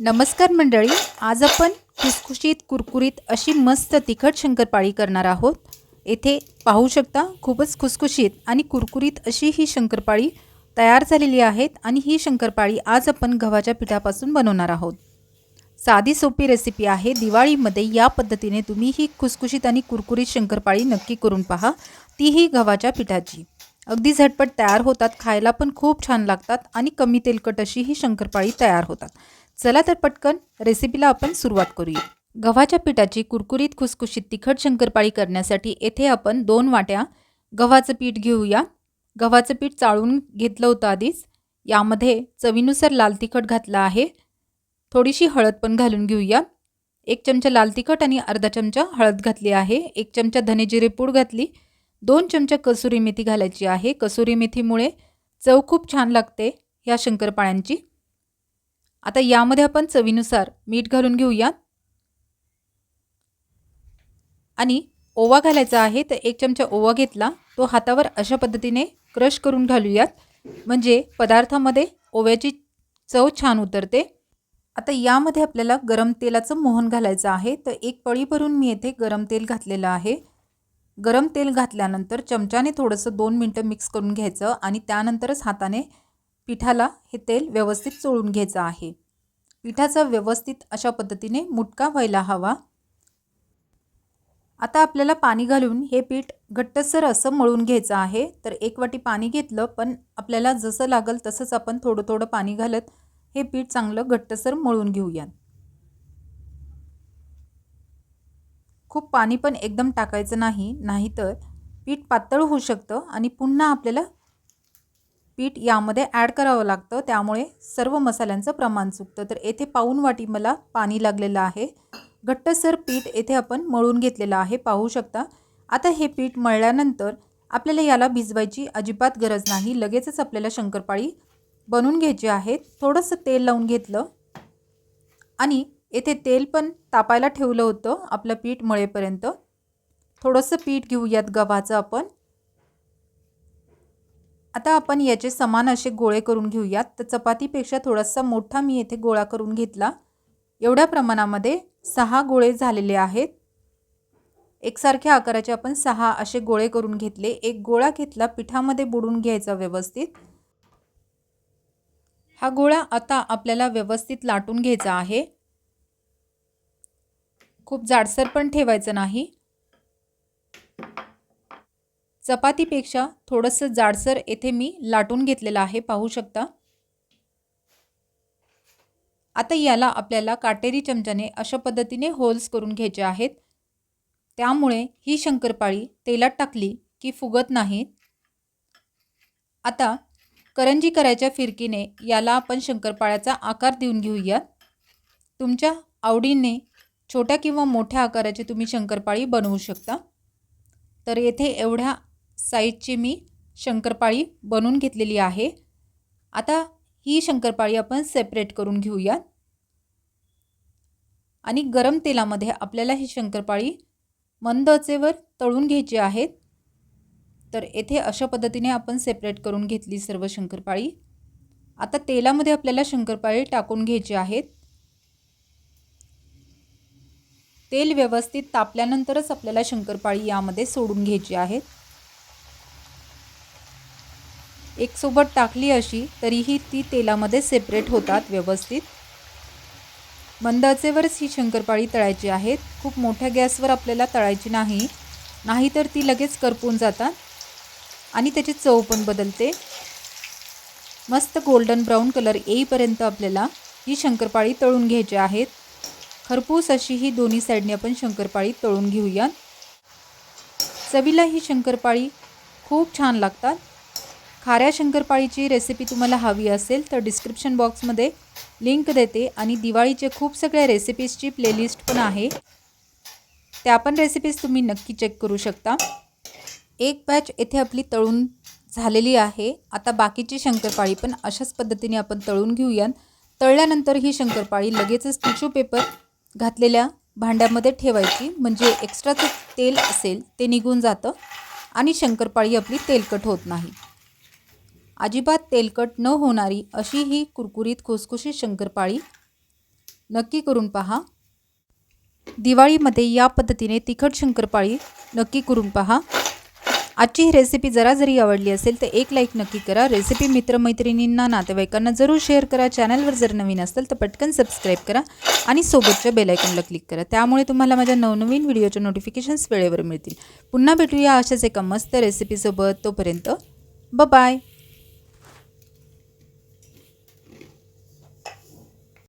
नमस्कार मंडळी आज आपण खुसखुशीत कुरकुरीत अशी मस्त तिखट शंकरपाळी करणार आहोत. येथे पाहू शकता खूपच खुसखुशीत आणि कुरकुरीत अशी ही शंकरपाळी तयार झालेली आहेत आणि ही शंकरपाळी आज आपण गव्हाच्या पिठापासून बनवणार आहोत. साधी सोपी रेसिपी आहे. दिवाळीमध्ये या पद्धतीने तुम्ही ही खुसखुशीत आणि कुरकुरीत शंकरपाळी नक्की करून पहा. तीही गव्हाच्या पिठाची. अगदी झटपट तयार होतात खायला पण खूप छान लागतात आणि कमी तेलकट अशी ही शंकरपाळी तयार होतात. चला तर पटकन रेसिपीला आपण सुरुवात करूया. गव्हाच्या पिठाची कुरकुरीत खुसखुशीत तिखट शंकरपाळी करण्यासाठी येथे आपण दोन वाट्या गव्हाचं पीठ घेऊया. गव्हाचं पीठ चाळून घेतलं होतं आधीच. यामध्ये चवीनुसार लाल तिखट घातलं आहे. थोडीशी हळद पण घालून घेऊया. एक चमचा लाल तिखट आणि अर्धा चमचा हळद घातली आहे. एक चमचा धनेजिरे पूड घातली. दोन चमचा कसुरी मेथी घालायची आहे. कसुरी मेथीमुळे चव खूप छान लागते ह्या शंकरपाळ्यांची. आता यामध्ये आपण चवीनुसार मीठ घालून घेऊया आणि ओवा घालायचा आहे तर एक चमचा ओवा घेतला. तो हातावर अशा पद्धतीने क्रश करून घालूयात. म्हणजे पदार्थामध्ये ओव्याची चव छान उतरते. आता यामध्ये आपल्याला गरम तेलाचं मोहन घालायचं आहे. तर एक पळी भरून मी येथे गरम तेल घातलेलं आहे. गरम तेल घातल्यानंतर चमच्याने थोडंसं दोन मिनटं मिक्स करून घ्यायचं आणि त्यानंतरच हाताने पिठाला हे तेल व्यवस्थित चोळून घ्यायचं आहे. पिठाचा व्यवस्थित अशा पद्धतीने मुटका व्हायला हवा. आता आपल्याला पाणी घालून हे पीठ घट्टसर असं मळून घ्यायचं आहे. तर एक वाटी पाणी घेतलं पण आपल्याला जसं लागल तसंच आपण थोडं थोडं पाणी घालत हे पीठ चांगलं घट्टसर मळून घेऊयात खूप पाणी पण एकदम टाकायचं नाही नाहीतर पीठ पातळ होऊ शकतं आणि पुन्हा आपल्याला पीठ यामध्ये ॲड करावं लागतं. त्यामुळे सर्व मसाल्यांचं प्रमाण चुकतं. तर येथे पाऊन वाटी मला पाणी लागलेलं आहे. घट्टसर पीठ येथे आपण मळून घेतलेलं आहे. पाहू शकता. आता हे पीठ मळल्यानंतर आपल्याला याला भिजवायची अजिबात गरज नाही. लगेचच आपल्याला शंकरपाळी बनवून घ्यायची आहे. थोडंसं तेल लावून घेतलं. आणि येथे तेल पण तापायला ठेवलं होतं. आपलं पीठ मळेपर्यंत. थोडंसं पीठ घेऊयात गव्हाचं आपण. आता आपण याचे समान असे गोळे करून घेऊयात. तर चपातीपेक्षा थोडासा मोठा मी येथे गोळा करून घेतला. एवढ्या प्रमाणामध्ये सहा गोळे झालेले आहेत. एकसारख्या आकाराचे आपण सहा असे गोळे करून घेतले. एक गोळा घेतला पिठामध्ये बुडून घ्यायचा व्यवस्थित. हा गोळा आता आपल्याला व्यवस्थित लाटून घ्यायचा आहे. खूप जाडसर पण ठेवायचं नाही. चपातीपेक्षा थोडंसं जाडसर येथे मी लाटून घेतलेलं आहे पाहू शकता? आता याला आपल्याला काटेरी चमच्याने अशा पद्धतीने होल्स करून घ्यायचे आहेत. त्यामुळे ही शंकरपाळी तेलात टाकली की फुगत नाहीत आता करंजी करायच्या फिरकीने याला आपण शंकरपाळ्याचा आकार देऊन घेऊया तुमच्या आवडीने छोट्या किंवा मोठ्या आकाराची तुम्ही शंकरपाळी बनवू शकता. तर येथे एवढ्या साईजची मी शंकरपाळी बनवून घेतलेली आहे. आता ही शंकरपाळी आपण सेपरेट करून घेऊया आणि गरम तेलामध्ये आपल्याला ही शंकरपाळी मंदचेवर तळून घ्यायची आहेत. तर येथे अशा पद्धतीने आपण सेपरेट करून घेतली सर्व शंकरपाळी. आता तेलामध्ये आपल्याला शंकरपाळी टाकून घ्यायची आहेत. तेल व्यवस्थित तापल्यानंतरच आपल्याला शंकरपाळी यामध्ये सोडून घ्यायची आहेत. एकसोबत टाकली अशी तरीही ती तेलामध्ये सेपरेट होतात व्यवस्थित. मंद आचेवरच ही शंकरपाळी तळायची आहेत. खूप मोठ्या गॅसवर आपल्याला तळायची नाही. नाहीतर ती लगेच करपून जातात. आणि त्याची चव पण बदलते. मस्त गोल्डन ब्राऊन कलर येईपर्यंत आपल्याला ही शंकरपाळी तळून घ्यायची आहेत. खरपूस अशी ही दोन्ही साईडने आपण शंकरपाळी तळून घेऊयात. चवीला ही शंकरपाळी खूप छान लागतात. खाऱ्या शंकरपाळीची रेसिपी तुम्हाला हवी असेल तर डिस्क्रिप्शन बॉक्समध्ये लिंक देते आणि दिवाळीचे खूप सगळ्या रेसिपीजची प्लेलिस्ट पण आहे. त्या पण रेसिपीज तुम्ही नक्की चेक करू शकता. एक बॅच येथे आपली तळून झालेली आहे. आता बाकीची शंकरपाळी पण अशाच पद्धतीने आपण तळून घेऊयात. तळल्यानंतर ही शंकरपाळी लगेचच टिश्यू पेपर घातलेल्या भांड्यामध्ये ठेवायची. म्हणजे एक्स्ट्राचं तेल असेल ते निघून जातं आणि शंकरपाळी आपली तेलकट होत नाही. अजिबात तेलकट न होणारी अशी ही कुरकुरीत खुसखुशीत शंकरपाळी नक्की करून पहा. दिवाळीमध्ये या पद्धतीने तिखट शंकरपाळी नक्की करून पहा. आजची ही रेसिपी जरा जरी आवडली असेल तर एक लाईक नक्की करा. रेसिपी मित्रमैत्रिणींना नातेवाईकांना जरूर शेअर करा. चॅनलवर जर नवीन असेल तर पटकन सबस्क्राईब करा आणि सोबतच्या बेलायकनला क्लिक करा. त्यामुळे तुम्हाला माझ्या नवनवीन व्हिडिओचे नोटिफिकेशन्स वेळेवर मिळतील. पुन्हा भेटूया अशाच एका मस्त रेसिपीसोबत तोपर्यंत ब बाय